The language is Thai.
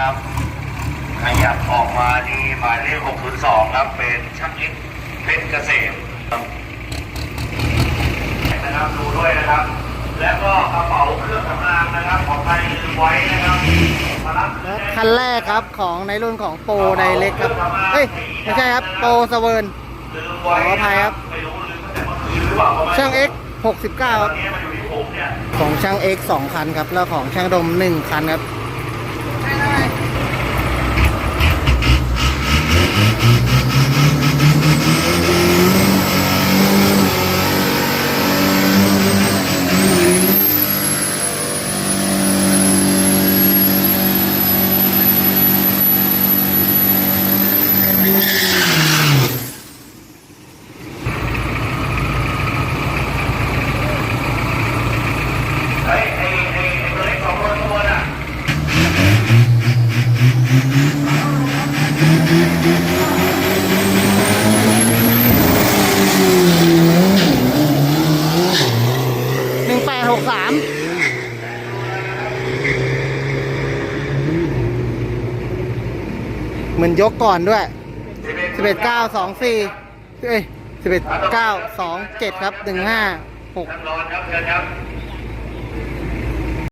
นะครับ ขยับออกมานี่หมายเลข 602 ครับ เป็นช่างเอ็กซ์เพชรเกษมครับนะครับดูด้วยนะครับ แล้วก็กระเป๋าเครื่องสำอางนะครับ ของใครลืมไว้นะครับมารับและคันแรกครับของในรุ่นของโปรไดเล็กครับเอ้ยไม่ใช่ครับโปรสเวิร์นลืมไว้ขออภัยครับไม่รู้ลืมตั้งแต่เมื่อคืนหรือเปล่าก็ไม่รู้ช่าง X 69ตคอรันบนี้มันอยู่ที่ผมเนี่ยของช่าง X 2คันครับ แล้วของช่างดม1คันครับ เฮ้ยไอ้ไอ้ไอ้ตัวเล็กสองคนข้างบนอะ 1863เหมือนยกก่อนด้วย11 9 2 4เอ้ย11 9 2 7ครับ15 6ท่านรอนครับเชิญครับ